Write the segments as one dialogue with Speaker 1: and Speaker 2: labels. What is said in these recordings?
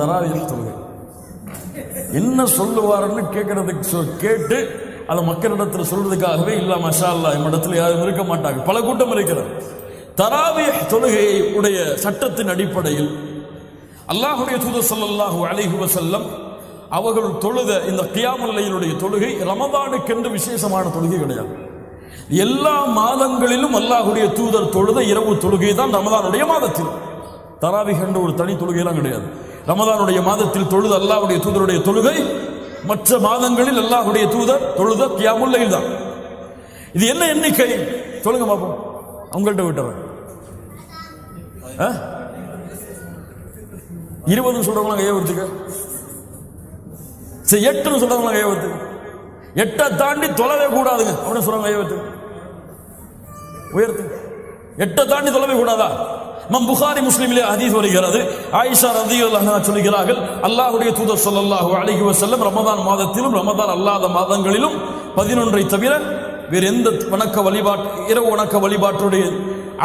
Speaker 1: தராவிய தொழுகை என்ன சொல்லுவாருன்னு கேட்கறதுக்கு சொ- கேட்டு அதை மக்களிடத்தில் சொல்றதுக்காகவே இல்ல மஷா அல்லா இடத்துல யாரும் இருக்க மாட்டாங்க. பல கூட்டம் இருக்கிறது. தராவிய தொழுகையை உடைய சட்டத்தின் அடிப்படையில் அல்லாஹுடைய தூதர் ஸல்லல்லாஹு அலைஹி வசல்லம் அவர்கள் தொழுத இந்த கியாமல்லையினுடைய தொழுகை ரமதானுக்கென்று விசேஷமான தொழுகை கிடையாது. எல்லா மாதங்களிலும் அல்லாஹுடைய தூதர் தொழுத இரவு தொழுகை தான் ரமதானுடைய மாதத்தில் தராவிக் ஒரு தனி தொழுகையெல்லாம் கிடையாது. ரமதானுடைய மாதத்தில் தொழுது அல்லாவுடைய தூதருடைய தொழுகை மற்ற மாதங்களில் அல்லாஹுடைய தூதர் தொழுத கியாமுல்லையில் தான். இது என்ன எண்ணிக்கை? சொல்லுங்க பாப்போம் அவங்கள்ட்ட விட்டுறேன் ஆ? இருபதுன்னு சொல்றவங்க கையை ஒருத்துக்க சரி எட்டுன்னு சொல்றவங்க கையை எட்டை தாண்டி தொலைவே கூடாதுங்க. அப்படின்னு சொல்றவங்க கையை ஒருத்துக்க உயர்த்து. எட்டை தாண்டி தொலைவே கூடாதா? நம் புகாரி முஸ்லீமிலே ஹதீஸ் வருகிறது. ஆயிஷா ரதியுல்லாஹ் சொல்லுகிறார்கள் சொல்கிறார்கள் அல்லாஹ்வுடைய தூதர் சொல்லல்லாஹு அலைஹி வசல்லம் ரமதான் மாதத்திலும் ரமதான் அல்லாத மாதங்களிலும் பதினொன்றை தவிர வேறு எந்த வணக்க வழிபாட்டு இரவு வணக்க வழிபாட்டுடைய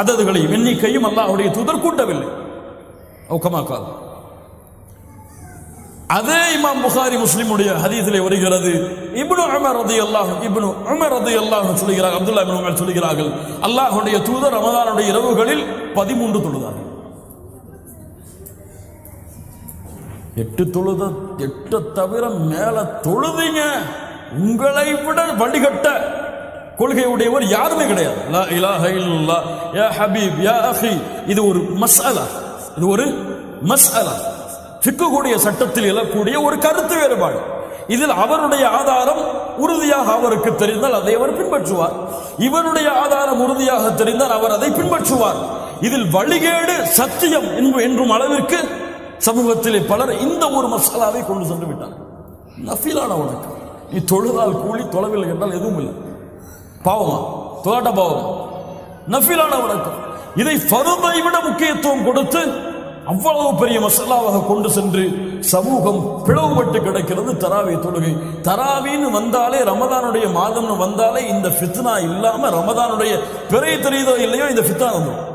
Speaker 1: அததுகளையும் எண்ணிக்கையும் அல்லாஹ்வுடைய தூதர் கூட்டவில்லை. ஒக்கமாக்காது. அதே இமாம் புகாரி முஸ்லிமுடைய ஹதீஸிலே வருகிறது. இப்னு உமர் ரலியல்லாஹு இப்னு உமர் அல்லாஹ்னு சொல்லுகிறார் அப்துல்லா இப்னு உமர் சொல்கிறார்கள் அல்லாஹுடைய தூதர் ரமதானுடைய இரவுகளில் பதிமூன்று தொழுதார். எட்டு தொழுத எட்ட தவிர மேல தொழுதீங்க உங்களை விட வழிகட்ட கொள்கை உடையவர் யாருமே கிடையாது. லா இலாஹ இல்லல்லாஹ் யா ஹபீப் யா அஹி. இது ஒரு மசாலா இது ஒரு மசாலா ஃபிக்குடைய சட்டத்தில் எழக்கூடிய ஒரு கருத்து வேறுபாடு. இதில் அவருடைய ஆதாரம் உறுதியாக அவருக்கு தெரிந்தால் அதை அவர் பின்பற்றுவார். இவருடைய ஆதாரம் உறுதியாக தெரிந்தால் அவர் அதை பின்பற்றுவார். இதில் வழிகேடு சத்தியம் என்றும் அளவிற்கு சமூகத்திலே பலர் இந்த ஒரு மசாலாவை கொண்டு சென்று விட்டார் நஃபீலான வணக்கம். நீ தொழுதால் கூலி தொலைவில் என்றால் எதுவும் இல்லை. பாவமா? தொலாட்ட பாவமா? நஃபீலான வணக்கம். இதை ஃபர்தை விட முக்கியத்துவம் கொடுத்து அவ்வளவு பெரிய மசாலாவாக கொண்டு சென்று சமூகம் பிளவுபட்டு கிடக்கிறது தராவி தொழுகை. தராவின்னு வந்தாலே ரமதானுடைய மாதம்னு வந்தாலே இந்த ஃபித்னா இல்லாமல் ரமதானுடைய பிறை தெரியுதோ இல்லையோ இந்த ஃபித்னா வந்துடும்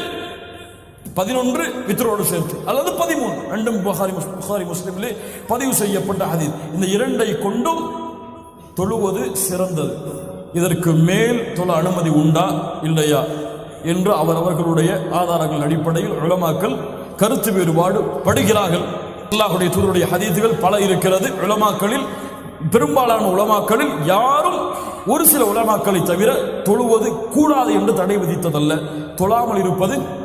Speaker 1: பதினொன்று வித்ரோடு சேர்த்து அல்லது பதிமூணு ரெண்டும் புகாரி முஸ்- புகாரி முஸ்லிமிலே பதிவு செய்யப்பட்ட ஹதீஸ். இந்த இரண்டை கொண்டும் தொழுவது சிறந்தது. இதற்கு மேல் தொழ அனுமதி உண்டா? இல்லையா? என்று அவர் அவர்களுடைய ஆதாரங்கள் அடிப்படையில் உலமாக்கள் கருத்து வேறுபாடு படுகிறார்கள். அல்லாஹுடைய தூதருடைய ஹதீதுகள் பல இருக்கிறது. உலமாக்களில் பெரும்பாலான உலமாக்களில் யாரும் ஒரு சில உலமாக்களை தவிர தொழுவது கூடாது என்று தடை விதித்ததல்ல. தொழாமல் இருப்பது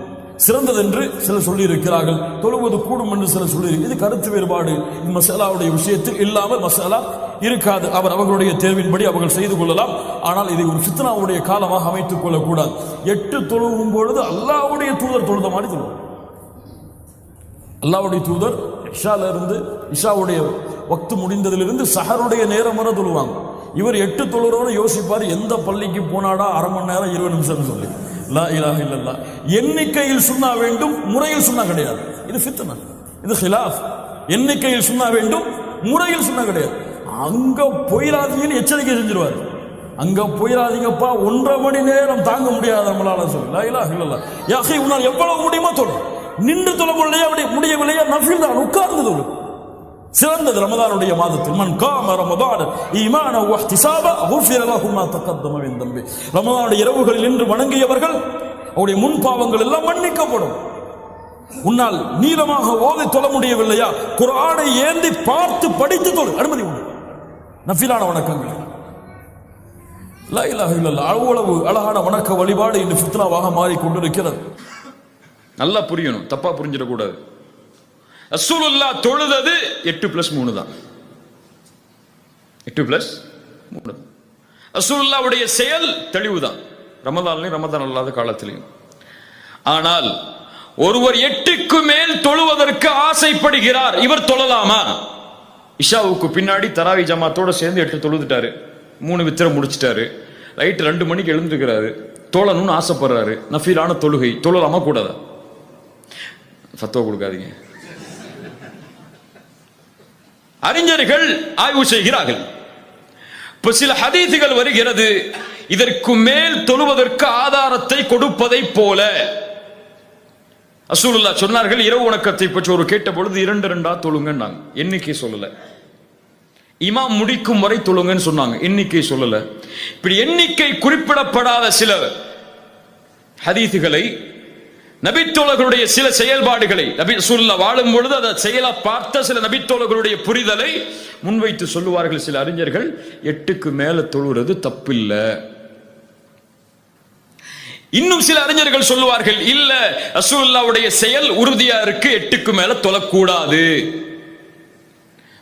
Speaker 1: சிறந்தது என்று சிலர் சொல்லியிருக்கிறார்கள். தொழுவது கூடும் என்று சிலர் சொல்லி இது கருத்து வேறுபாடு. மசாலாவுடைய விஷயத்தில் இல்லாமல் மசாலா இருக்காது. அவர் அவர்களுடைய தேர்வின்படி அவர்கள் செய்து கொள்ளலாம். ஆனால் இதை ஒரு சித்தனாவுடைய காலமாக அமைத்துக் கொள்ளக்கூடாது. எட்டு தொழுவும் பொழுது அல்லாவுடைய தூதர் தொழுத மாதிரி தொழுவோம் அல்லாஹ்வுடைய தூதர் இஷால இருந்து இஷாவுடைய வக்து முடிந்ததிலிருந்து சஹருடைய நேரம் வரை தொழுவாங்க. இவர் எட்டு தொழுறவரை யோசிப்பார் எந்த பள்ளிக்கு போனாடா அரை மணி நேரம் இருபது நிமிஷம் சொல்லி. லா இலாஹ இல்லல்லா எண்ணிக்கையில் சுண்ணா வேண்டும் முறையில் சுண்ணா கிடையாது. இது ஃபித்னா. இது ஹிலாஃப். எண்ணிக்கையில் சுண்ணா வேண்டும் முறையில் சுண்ணா கிடையாது. அங்க போயிடாதீங்கன்னு எச்சரிக்கை செஞ்சிருவார். அங்க போயிடாதீங்கப்பா ஒன்றரை மணி நேரம் தாங்க முடியாது நம்மளால சொல்லி. லா இலாஹ இல்லல்லா உன்னால் எவ்வளவு முடியுமோ தொழு நின்று தொழ முடியலையா அப்படி முடியவில்லையா நஃபில் தான் உட்கார்ந்து தொழு. சிறந்தது ரமதானுடைய மாதத்தில். மன் காம ரமதான் ஈமான வஹ்திசாப குஃபிர லஹு மா தகத்தம மின் தம்பி. ரமதானுடைய இரவுகளில் நின்று வணங்கியவர்கள் அவருடைய முன் பாவங்கள் எல்லாம் மன்னிக்கப்படும். உன்னால் நீளமாக ஓதி தொழ முடியவில்லையா? குரானை ஏந்தி பார்த்து படித்து தொழு. அனுமதி உண்டு. நஃபிலான வணக்கங்கள். லா இலாஹ அவ்வளவு அழகான வணக்க வழிபாடு இன்று ஃபித்னாவாக மாறிக்கொண்டிருக்கிறது.
Speaker 2: நல்லா புரியணும். தப்பா புரிஞ்சிடக்கூடாது. ரசூலுல்லா தொழுதது எட்டு பிளஸ் மூணு தான். எட்டு பிளஸ் மூணு. ரசூலுல்லாவுடைய செயல் தெளிவு தான். ரமதான்லையும் ரமதான் அல்லாத காலத்திலையும். ஆனால் ஒருவர் எட்டுக்கு மேல் தொழுவதற்கு ஆசைப்படுகிறார். இவர் தொழலாமா? இஷாவுக்கு பின்னாடி தராவி ஜமாத்தோட சேர்ந்து எட்டு தொழுதுட்டாரு. மூணு வித்திரம் முடிச்சிட்டாரு. ரைட்டு ரெண்டு மணிக்கு எழுந்துக்கிறாரு தோழணும்னு ஆசைப்படுறாரு. நஃபீலான தொழுகை. தொழலாமா கூடாதா? ஃபத்துவா கொடுக்காதீங்க. அறிஞர்கள் ஆய்வு செய்கிறார்கள். இப்ப சில ஹதீசுகள் வருகிறது. இதற்கு மேல் தொழுவதற்கு ஆதாரத்தை கொடுப்பதை போல. அசூலுல்லா சொன்னார்கள் இரவு உணக்கத்தை பற்றி ஒரு கேட்ட பொழுது இரண்டு ரெண்டா தொழுங்கன்னாங்க. எண்ணிக்கை சொல்லல. இமாம் முடிக்கும் வரை தொழுங்கன்னு சொன்னாங்க. எண்ணிக்கை சொல்லல. இப்படி எண்ணிக்கை குறிப்பிடப்படாத சில ஹதீசுகளை நபித்தோழர்களுடைய சில செயல்பாடுகளை நபி சொல்ல வாழும் பொழுது அதை செயலா பார்த்த சில நபித்தோழர்களுடைய புரிதலை முன்வைத்து சொல்லுவார்கள் சில அறிஞர்கள். எட்டுக்கு மேல தொழுறது தப்பில்லை. இன்னும் சில அறிஞர்கள் சொல்லுவார்கள் இல்ல ரசூல்லாவுடைய செயல் உறுதியா இருக்கு எட்டுக்கு மேல தொழக்கூடாது.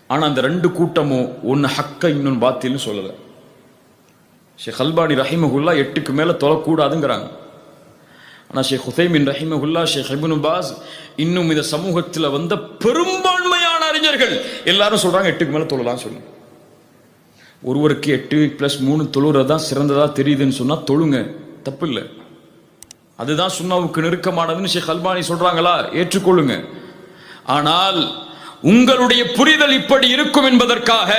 Speaker 2: ஆனா அந்த ரெண்டு கூட்டமும் ஒன்னு ஹக்க இன்னொன்னு பாத்தின்னு சொல்லல. ஷேக் அல்பானி ரஹிமகுல்லா எட்டுக்கு மேல தொழக்கூடாதுங்கிறாங்க. ஆனால் ஷேக் ஹுசைமின் ரஹிமகுல்லா ஷேக் இப்னு பாஸ் இன்னும் இந்த சமூகத்தில் வந்த பெரும்பான்மையான அறிஞர்கள் எல்லாரும் சொல்றாங்க எட்டுக்கு மேலே தொழலாம் சொல்லு. ஒருவருக்கு எட்டு ப்ளஸ் மூணு தொழுறதா சிறந்ததா தெரியுதுன்னு சொன்னால் தொழுங்க தப்பு இல்லை அதுதான் சுண்ணாவுக்கு நெருக்கமானதுன்னு ஷேக் அல்பானி சொல்றாங்களா ஏற்றுக்கொள்ளுங்க. ஆனால் உங்களுடைய புரிதல் இப்படி இருக்கும் என்பதற்காக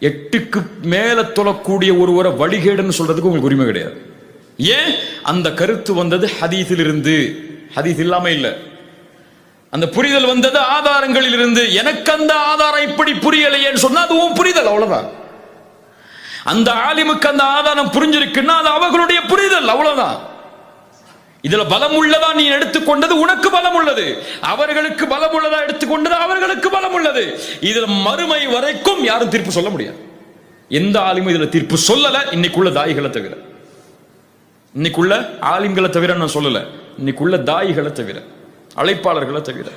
Speaker 2: எட்டுக்கு மேலே தொழக்கூடிய ஒருவரை வழிகேடுன்னு சொல்றதுக்கு உங்களுக்கு உரிமை கிடையாது. ஏன்? அந்த கருத்து வந்தது ஹதீஸில் இருந்து ஹதீஸ் இல்லாம இல்ல. அந்த புரிதல் வந்தது ஆதாரங்களில் இருந்து எனக்கு அந்த ஆதாரம் இப்படி புரியலையேன்னு சொன்னா அது உன் புரிதல் அவ்வளவுதான். அந்த ஆலிமுக்கு அந்த ஆதாரம் புரிஞ்சிருக்குன்னா அது அவர்களுடைய புரிதல் அவ்வளவுதான். இதுல பலம் உள்ளதா நீ எடுத்துக்கொண்டது உனக்கு பலம் உள்ளது. அவர்களுக்கு பலம் உள்ளதா எடுத்துக்கொண்டது அவர்களுக்கு பலம் உள்ளது. இதுல மறுமை வரைக்கும் யாரும் தீர்ப்பு சொல்ல முடியாது. எந்த ஆலிமும் இதுல தீர்ப்பு சொல்லல. இன்னைக்குள்ள தாய்களை தவிர. இன்னைக்குள்ள ஆலிம்களை தவிர நான் சொல்லல. இன்னைக்குள்ள தாயிகளை தவிர அழைப்பாளர்களை தவிர.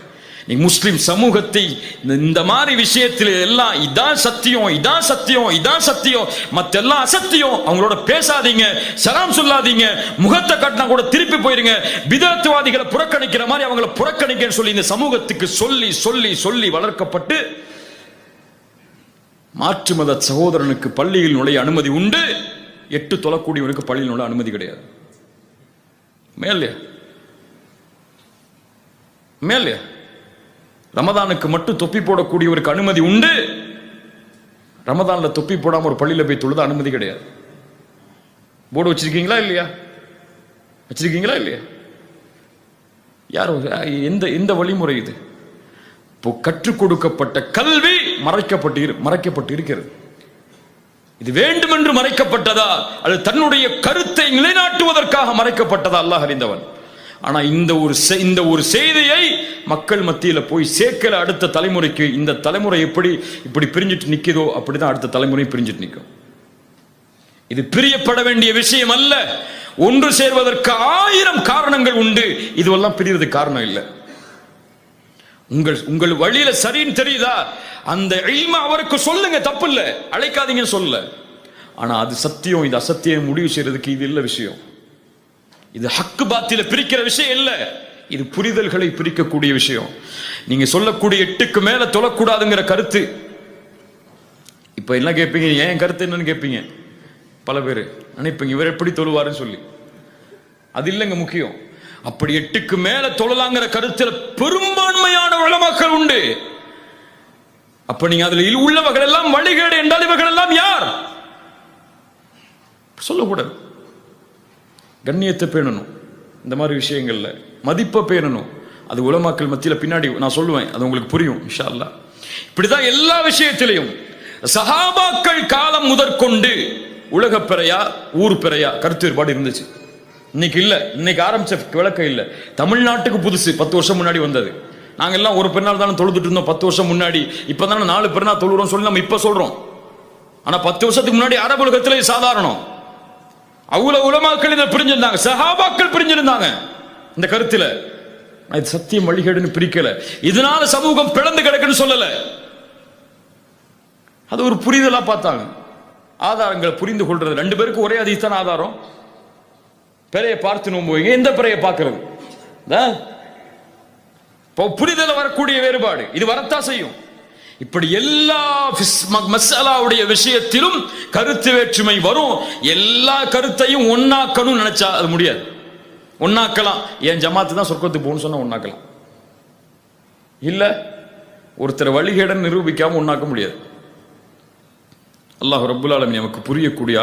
Speaker 2: நீ முஸ்லிம் சமூகத்தை இந்த- மாதிரி விஷயத்தில் எல்லாம் இதான் சத்தியம் இதான் சத்தியம் இதான் சத்தியம் மத்தெல்லாம் அசத்தியம். அவங்களோட பேசாதீங்க சலாம் சொல்லாதீங்க முகத்தை கட்டினா கூட திருப்பி போயிருங்க. விதத்துவாதிகளை புறக்கணிக்கிற மாதிரி அவங்கள புறக்கணிக்கன்னு சொல்லி இந்த சமூகத்துக்கு சொல்லி சொல்லி சொல்லி வளர்க்கப்பட்டு மாற்று மத சகோதரனுக்கு பள்ளியில் நுழைய அனுமதி உண்டு. எட்டு தொழக்கூடியவனுக்கு பள்ளியில் நுழைய அனுமதி கிடையாது. மேலையா மேலையா ரமதானுக்கு மட்டும் தொப்பி போடக்கூடியவருக்கு அனுமதி உண்டு. ரமதான்ல தொப்பி போடாம ஒரு பள்ளியில போய் தொழுத அனுமதி கிடையாது. போர்டு வச்சிருக்கீங்களா இல்லையா? வச்சிருக்கீங்களா இல்லையா? யார் எந்த எந்த வழிமுறை இது? இப்போ கற்றுக் கொடுக்கப்பட்ட கல்வி மறைக்கப்பட்டு இரு- மறைக்கப்பட்டு இருக்கிறது. இது வேண்டுமென்று மறைக்கப்பட்டதா? அது தன்னுடைய கருத்தை நிலைநாட்டுவதற்காக மறைக்கப்பட்டதா? அல்லாஹ் அறிந்தவன். ஆனா இந்த ஒரு செ- இந்த ஒரு செய்தியை மக்கள் மத்தியில போய் சேர்க்கல அடுத்த தலைமுறைக்கு. இந்த தலைமுறை எப்படி இப்படி பிரிஞ்சிட்டு நிற்கிதோ அப்படிதான் அடுத்த தலைமுறை பிரிஞ்சிட்டு நிற்கும் இது பிரியப்பட வேண்டிய விஷயம் அல்ல. ஒன்று சேர்வதற்கு ஆயிரம் காரணங்கள் உண்டு. இதுவெல்லாம் பிரியறதுக்கு காரணம் இல்லை. உங்கள் உங்கள் வழியில சரின்னு தெரியுதா? அந்த இல்ம அவருக்கு சொல்லுங்க தப்பு இல்ல அழைக்காதீங்கன்னு சொல்லல. ஆனா அது சத்தியம் இது அசத்தியம் முடிவு செய்யறதுக்கு இது இல்ல விஷயம். இது ஹக்கு பாத்தியில பிரிக்கிற விஷயம் இல்ல. இது புரிதல்களை பிரிக்கக்கூடிய விஷயம். நீங்க சொல்லக்கூடிய எட்டுக்கு மேல தொழக்கூடாதுங்கிற கருத்து. இப்ப என்ன கேட்பீங்க ஏன் கருத்து என்னன்னு கேட்பீங்க பல பேர் நினைப்பீங்க இவர் எப்படி தொழுவாருன்னு சொல்லி. அது இல்லைங்க முக்கியம். அப்படி எட்டுக்கு மேல தொழலாங்கிற கருத்துல பெரும்பான்மையான வளமக்கள் உண்டு. அப்ப நீங்க அதுல உள்ளவர்கள் எல்லாம் வழிகேடு என்றால் இவர்கள் எல்லாம் யார்? சொல்லக்கூடாது. கண்ணியத்தை பேணணும். இந்த மாதிரி விஷயங்கள்ல மதிப்பை பேணணும். அது உலமாக்கள் மத்தியில பின்னாடி நான் சொல்லுவேன். அது உங்களுக்கு புரியும் இன்ஷா அல்லா இப்படிதான் எல்லா விஷயத்திலையும் சஹாபாக்கள் காலம் முதற்கொண்டு உலக பிறையா ஊர் பிறையா கருத்து வேறுபாடு இருந்துச்சு. இன்னைக்கு இல்லை. இன்னைக்கு ஆரம்பிச்ச விளக்கம் இல்லை. தமிழ்நாட்டுக்கு புதுசு. பத்து வருஷம் முன்னாடி வந்தது. நாங்கள் எல்லாம் ஒரு பெருநாள் தானே தொழுதுட்டு இருந்தோம். பத்து வருஷம் முன்னாடி. இப்பதானே நாலு பெருநாள் தொழுறோம் சொல்லி நம்ம இப்போ சொல்றோம். ஆனா பத்து வருஷத்துக்கு முன்னாடி அரபு உலகத்துல சாதாரணம். அவ்வளவு உலமாக்கள் இதை பிரிஞ்சிருந்தாங்க. சஹாபாக்கள் பிரிஞ்சிருந்தாங்க. இந்த கருத்தில் இது சத்தியம் வழிகேடுன்னு பிரிக்கல. இதனால சமூகம் பிளந்து கிடக்குன்னு சொல்லல. அது ஒரு புரிதலா பார்த்தாங்க. ஆதாரங்களை புரிந்து கொள்றது. ரெண்டு பேருக்கும் ஒரே அதிகத்தான ஆதாரம். பிறையை பார்த்து நோம்புவீங்க. எந்த பிறையை பார்க்கறது? இப்போ புரிதல வரக்கூடிய வேறுபாடு. இது வரத்தான் செய்யும். இப்படி எல்லா மசாலாவுடைய விஷயத்திலும் கருத்து வேற்றுமை வரும். எல்லா கருத்தையும் ஒன்னாக்கணும் நினைச்சா அது முடியாது. ஒன்னாக்கலாம் என் ஜமாத்து தான் சொர்க்கத்துக்கு போகணும்னு சொன்னா ஒன்னாக்கலாம் இல்ல ஒருத்தர் வழிகேடன் நிரூபிக்காம ஒன்னாக்க முடியாது. அல்லாஹ் ரபுல் ஆலமி நமக்கு புரியக்கூடிய